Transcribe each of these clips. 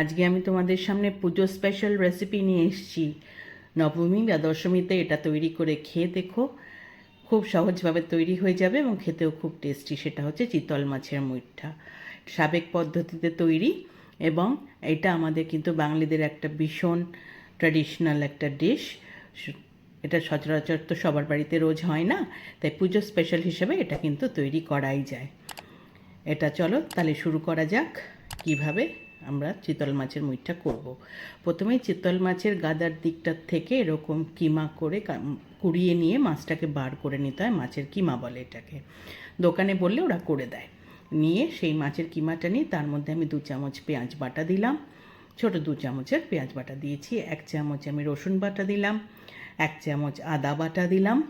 আজকে আমি তোমাদের সামনে পুজো স্পেশাল রেসিপি নিয়ে এসেছি। নবমী বা দশমীতে এটা তৈরি করে খেয়ে দেখো, খুব সহজভাবে তৈরি হয়ে যাবে এবং খেতেও খুব টেস্টি সেটা হচ্ছে চিতল মাছের মুইঠা সাবেক পদ্ধতিতে তৈরি এবং এটা আমাদের কিন্তু বাঙালিদের একটা ভীষণ ট্র্যাডিশনাল একটা ডিশ এটা সচরাচর তো সবার বাড়িতে রোজ হয় না, তাই পুজো স্পেশাল হিসেবে এটা কিন্তু তৈরি করাই যায়। এটা চলো তাহলে শুরু করা যাক। কীভাবে আমরা চিতল মাছের মুইঠা করব। প্রথমে চিতল মাছের গাদার দিকটার থেকে এরকম কিমা করে কুড়িয়ে নিয়ে মাছটাকে বার করে নিতে হয়, মাছের কিমা বলে এটাকে। দোকানে বললে ওরা করে দেয়। নিয়ে সেই মাছের কিমাটা নিয়ে তার মধ্যে আমি দু চামচ পেঁয়াজ বাটা দিলাম। ছোট দু চামচের পেঁয়াজ বাটা দিয়েছি, এক চামচ আমি রসুন বাটা দিলাম, এক চামচ আদা বাটা দিলাম,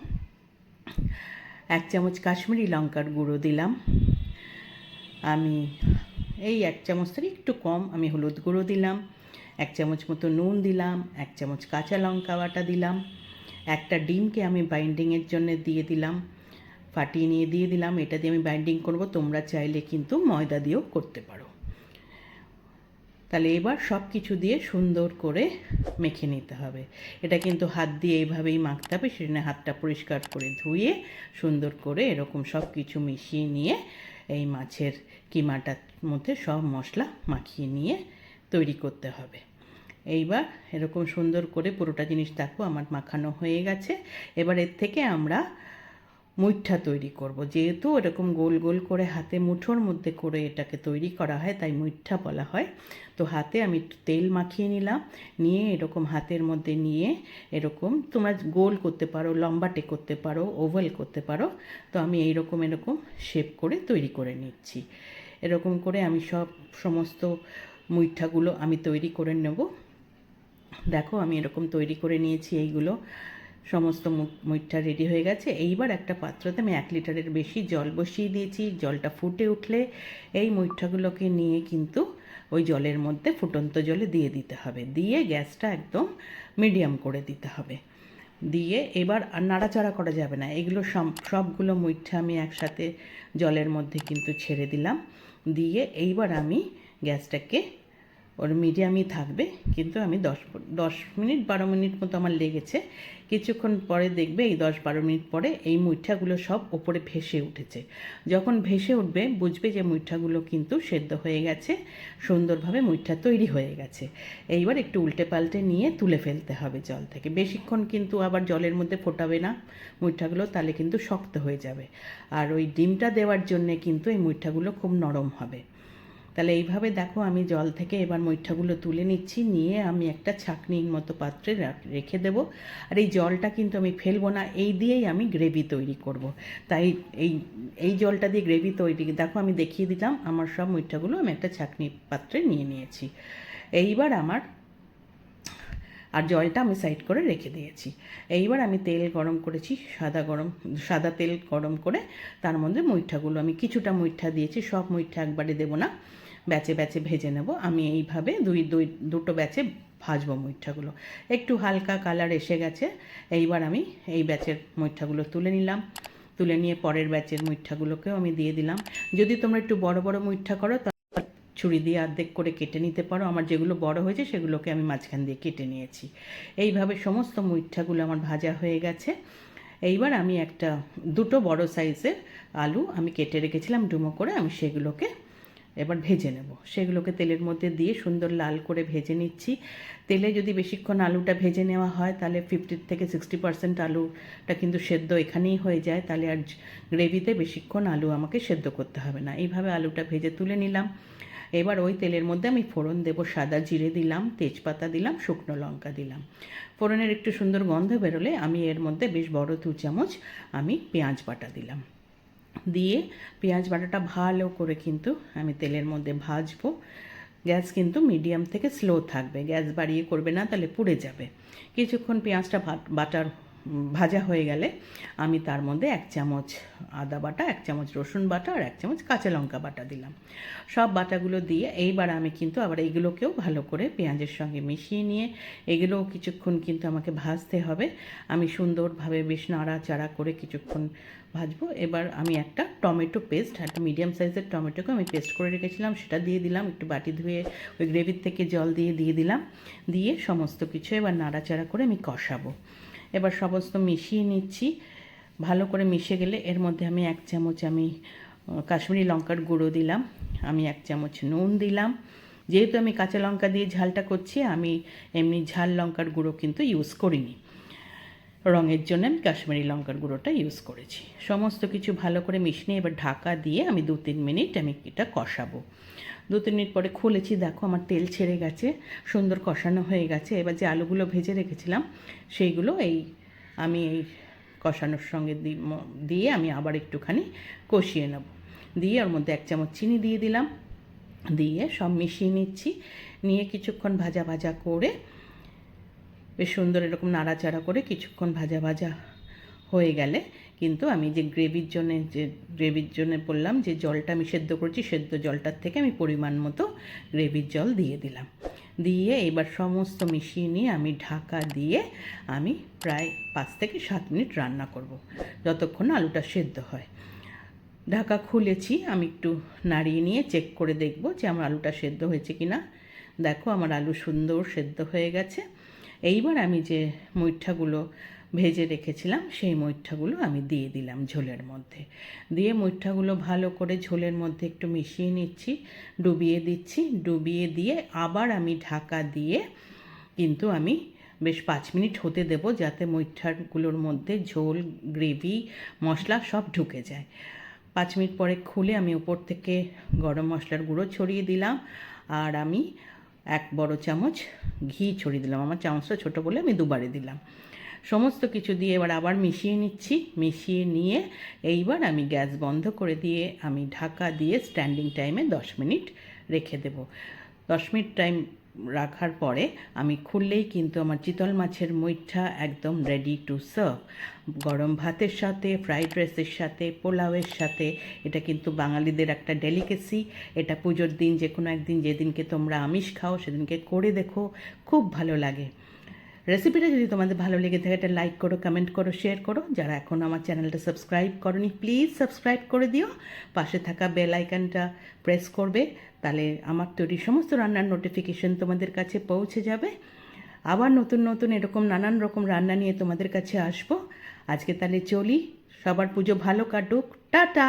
এক চামচ কাশ্মীরি লঙ্কার গুঁড়ো দিলাম। আমি এই এক চামচ থেকে একটু কম, আমি হলুদ গুঁড়ো দিলাম, এক চামচ মতো নুন দিলাম, এক চামচ কাঁচা লঙ্কা বাটা দিলাম, একটা ডিমকে আমি বাইন্ডিংয়ের জন্য দিয়ে দিলাম, ফাটিয়ে নিয়ে দিয়ে দিলাম, এটা দিয়ে আমি বাইন্ডিং করব, তোমরা চাইলে কিন্তু ময়দা দিয়েও করতে পারো। তাহলে এবার সব কিছু দিয়ে সুন্দর করে মেখে নিতে হবে। এটা কিন্তু হাত দিয়ে এইভাবেই মাখতে হবে সেখানে হাতটা পরিষ্কার করে ধুয়ে সুন্দর করে এরকম সব কিছু মিশিয়ে নিয়ে এই মাছের কিমাটার মধ্যে সব মশলা মাখিয়ে নিয়ে তৈরি করতে হবে। এইবার এরকম সুন্দর করে পুরোটা জিনিস দেখো, আমার মাখানো হয়ে গেছে। এবার এর থেকে আমরা মুইঠা তৈরি করব। যেহেতু এরকম গোল গোল করে হাতে মুঠোর মধ্যে করে এটাকে তৈরি করা হয়, তাই মুইঠা বলা হয়। তো হাতে আমি তেল মাখিয়ে নিলাম, নিয়ে এরকম হাতের মধ্যে নিয়ে এরকম তোমরা গোল করতে পারো, লম্বাটে করতে পারো, ওভাল করতে পারো। তো আমি এইরকম এরকম শেপ করে তৈরি করে নিচ্ছি। এরকম করে আমি সব সমস্ত মুইঠাগুলো আমি তৈরি করে নেব। দেখো আমি এরকম তৈরি করে নিয়েছি এইগুলো। সমস্ত মু- মুইঠা রেডি হয়ে গেছে। এইবার একটা পাত্রতে আমি এক লিটারের বেশি জল বসিয়ে দিয়েছি। জলটা ফুটে উঠলে এই মুইঠাগুলোকে নিয়ে কিন্তু ওই জলের মধ্যে ফুটন্ত জলে দিয়ে দিতে হবে। দিয়ে গ্যাসটা একদম মিডিয়াম করে দিতে হবে। দিয়ে এবার আর নাড়াচাড়া করা যাবে না। এগুলো সব- সবগুলো মুইঠা আমি একসাথে জলের মধ্যে কিন্তু ছেড়ে দিলাম। দিয়ে এইবার আমি গ্যাসটাকে ওর মিডিয়ামই থাকবে, কিন্তু আমি দশ দশ মিনিট বারো মিনিট মতো আমার লেগেছে। কিছুক্ষণ পরে দেখবে এই দশ বারো মিনিট পরে এই মুইঠাগুলো সব ওপরে ভেসে উঠেছে। যখন ভেসে উঠবে, বুঝবে যে মুইঠাগুলো কিন্তু সেদ্ধ হয়ে গেছে, সুন্দরভাবে মুইঠা তৈরি হয়ে গেছে। এইবার একটু উল্টে পাল্টে নিয়ে তুলে ফেলতে হবে জল থেকে। বেশিক্ষণ কিন্তু আবার জলের মধ্যে ফোটাবে না, মুইঠাগুলো তাহলে কিন্তু শক্ত হয়ে যাবে। আর ওই ডিমটা দেওয়ার জন্যে কিন্তু এই মুইঠাগুলো খুব নরম হবে। তাহলে এইভাবে দেখো আমি জল থেকে এবার মুইঠাগুলো তুলে নিচ্ছি, নিয়ে আমি একটা ছাকনির মতো পাত্রে রাখ- দেব। আর এই জলটা কিন্তু আমি ফেলব না, এই দিয়েই আমি গ্রেভি তৈরি করব। তাই এই এই জলটা দিয়ে গ্রেভি তৈরি, দেখো আমি দেখিয়ে দিলাম, আমার সব মুইঠাগুলো আমি একটা ছাকনির পাত্রে নিয়ে নিয়েছি। এইবার আমার, আর জলটা আমি সাইড করে রেখে দিয়েছি। এইবার আমি তেল গরম করেছি, সাদা গরম, সাদা তেল গরম করে তার মধ্যে মুইঠাগুলো আমি কিছুটা মুইঠা দিয়েছি, সব মুইঠা একবারে দেবো না। ব্যাচে ব্যাচে ভেজে নেব। আমি এইভাবে দুই দুই, দুটো ব্যাচে ভাজবো মুইঠাগুলো। একটু হালকা কালার এসে গেছে। এইবার আমি এই ব্যাচের মুইঠাগুলো তুলে নিলাম। তুলে নিয়ে পরের ব্যাচের মুইঠাগুলোকেও আমি দিয়ে দিলাম। যদি তোমরা একটু বড় বড় মুইঠা করো ছুরি দিয়ে অর্ধেক করে কেটে নিতে পারো। আমার যেগুলো বড় হয়েছে, সেগুলোকে আমি মাঝখান দিয়ে কেটে নিয়েছি। এইভাবে সমস্ত মুইঠাগুলো আমার ভাজা হয়ে গেছে। এইবার আমি একটা দুটো বড় সাইজের আলু আমি কেটে রেখেছিলাম ডুমো করে। আমি সেগুলোকে এবার ভেজে নেব। সেগুলোকে তেলের মধ্যে দিয়ে সুন্দর লাল করে ভেজে নিচ্ছি। তেলে যদি বেশিক্ষণ আলুটা ভেজে নেওয়া হয়, তাহলে ফিফটি থেকে সিক্সটি পার্সেন্ট আলুটা কিন্তু সেদ্ধ এখানেই হয়ে যায়। তাহলে আর গ্রেভিতে বেশিক্ষণ আলু আমাকে সেদ্ধ করতে হবে না। এইভাবে আলুটা ভেজে তুলে নিলাম। এবার ওই তেলের মধ্যে আমি ফোড়ন দেবো, সাদা জিরে দিলাম, তেজপাতা দিলাম, শুকনো লঙ্কা দিলাম। ফোড়নের একটু সুন্দর গন্ধ বেরোলে আমি এর মধ্যে বেশ বড় দু চামচ আমি পেঁয়াজ বাটা দিলাম। দিয়ে পেঁয়াজ বাটাটা ভালো করে কিন্তু আমি তেলের মধ্যে ভাজবো। গ্যাস কিন্তু মিডিয়াম থেকে স্লো থাকবে। গ্যাস বাড়িয়ে করবে না, তাহলে পুড়ে যাবে। কিছুক্ষণ পেঁয়াজটা বাটার ভাজা হয়ে গেলে আমি তার মধ্যে এক চামচ আদা বাটা, এক চামচ রসুন বাটা আর এক চামচ কাঁচা লঙ্কা বাটা দিলাম। সব বাটাগুলো দিয়ে এইবার আমি কিন্তু আবার এগুলোকেও ভালো করে পেঁয়াজের সঙ্গে মিশিয়ে নিয়ে এগুলোও কিছুক্ষণ কিন্তু আমাকে ভাজতে হবে। আমি সুন্দরভাবে বেশ নাড়াচাড়া করে কিছুক্ষণ ভাজবো। এবার আমি একটা টমেটো পেস্ট একটা মিডিয়াম সাইজের টমেটোকে আমি পেস্ট করে রেখেছিলাম, সেটা দিয়ে দিলাম, একটু বাটি ধুয়ে ওই গ্রেভির থেকে জল দিয়ে দিয়ে দিলাম। দিয়ে সমস্ত কিছু এবার নাড়াচাড়া করে আমি কষাবো। এবার সমস্ত মিশিয়ে নিচ্ছি। ভালো করে মিশে গেলে এর মধ্যে আমি এক চামচ আমি কাশ্মীরি লঙ্কার গুঁড়ো দিলাম। আমি এক চামচ নুন দিলাম। যেহেতু আমি কাঁচা লঙ্কা দিয়ে ঝালটা করছি, আমি এমনি ঝাল লঙ্কার গুঁড়ো কিন্তু ইউজ করিনি। রঙের জন্য আমি কাশ্মীরি লঙ্কার গুঁড়োটা ইউজ করেছি। সমস্ত কিছু ভালো করে মিশিয়ে এবার ঢাকা দিয়ে আমি দু তিন মিনিট আমি এটা কষাবো। দু তিন মিনিট পরে খুলেছি, দেখো আমার তেল ছেড়ে গেছে, সুন্দর কষানো হয়ে গেছে। এবার যে আলুগুলো ভেজে রেখেছিলাম, সেইগুলো এই আমি এই কষানোর সঙ্গে দিয়ে আমি আবার একটুখানি কষিয়ে নেব। দিয়ে ওর মধ্যে এক চামচ চিনি দিয়ে দিলাম। দিয়ে সব মিশিয়ে নিচ্ছি, নিয়ে কিছুক্ষণ ভাজা ভাজা করে, বেশ সুন্দর এরকম নাড়াচাড়া করে কিছুক্ষণ ভাজা ভাজা হয়ে গেলে কিন্তু আমি যে গ্রেভির জন্য, যে গ্রেভির জন্য বললাম, যে জলটা আমি সেদ্ধ করছি, সেদ্ধ জলটার থেকে আমি পরিমাণ মতো গ্রেভির জল দিয়ে দিলাম। দিয়ে এবার সমস্ত মিশিয়ে নিয়ে আমি ঢাকা দিয়ে আমি প্রায় পাঁচ থেকে সাত মিনিট রান্না করব, যতক্ষণ আলুটা সেদ্ধ হয়। ঢাকা খুলেছি, আমি একটু নাড়িয়ে নিয়ে চেক করে দেখব যে আমার আলুটা সেদ্ধ হয়েছে কি না দেখো আমার আলু সুন্দর সেদ্ধ হয়ে গেছে। এইবার আমি যে মুইঠাগুলো ভেজে রেখেছিলাম, সেই মুইঠাগুলো আমি দিয়ে দিলাম ঝোলের মধ্যে। দিয়ে মুইঠাগুলো ভালো করে ঝোলের মধ্যে একটু মিশিয়ে নিচ্ছি, ডুবিয়ে দিচ্ছি। ডুবিয়ে দিয়ে আবার আমি ঢাকা দিয়ে কিন্তু আমি বেশ পাঁচ মিনিট হতে দেব যাতে মুইঠাগুলোর মধ্যে ঝোল, গ্রেভি, মশলা সব ঢুকে যায়। পাঁচ মিনিট পরে খুলে আমি উপর থেকে গরম মশলার গুঁড়ো ছড়িয়ে দিলাম আর আমি এক বড় চামচ ঘি ছড়িয়ে দিলাম। আমার চামচটা ছোটো বলে আমি দুবারে দিলাম। সমস্ত কিছু দিয়ে এবার আবার মিশিয়ে নিচ্ছি। মিশিয়ে নিয়ে এইবার আমি গ্যাস বন্ধ করে দিয়ে আমি ঢাকা দিয়ে স্ট্যান্ডিং টাইমে দশ মিনিট রেখে দেব। দশ মিনিট টাইম রাখার পরে আমি খুললেই কিন্তু আমার চিতল মাছের মুইঠা একদম রেডি টু সার্ভ গরম ভাতের সাথে ফ্রাইড রাইসের সাথে, পোলাওয়ের সাথে, এটা কিন্তু বাঙালিদের একটা ডেলিকেসি এটা পুজোর দিন যে কোনো একদিন যেদিনকে তোমরা আমিষ খাও, সেদিনকে করে দেখো। খুব ভালো লাগে। রেসিপিটা যদি তোমাদের ভালো লেগে থাকে এটা লাইক করো কমেন্ট করো শেয়ার করো। যারা এখন আমার চ্যানেলটা সাবস্ক্রাইব করনি প্লিজ সাবস্ক্রাইব করে দিও। পাশে থাকা বেল আইকনটা প্রেস করবে, তাহলে আমার তৈরি সমস্ত রান্নার নোটিফিকেশন তোমাদের কাছে পৌঁছে যাবে। আবার নতুন নতুন এরকম নানান রকম রান্না নিয়ে তোমাদের কাছে আসব। আজকে তাহলে চলি, সবার পুজো ভালো কাটুক, টাটা!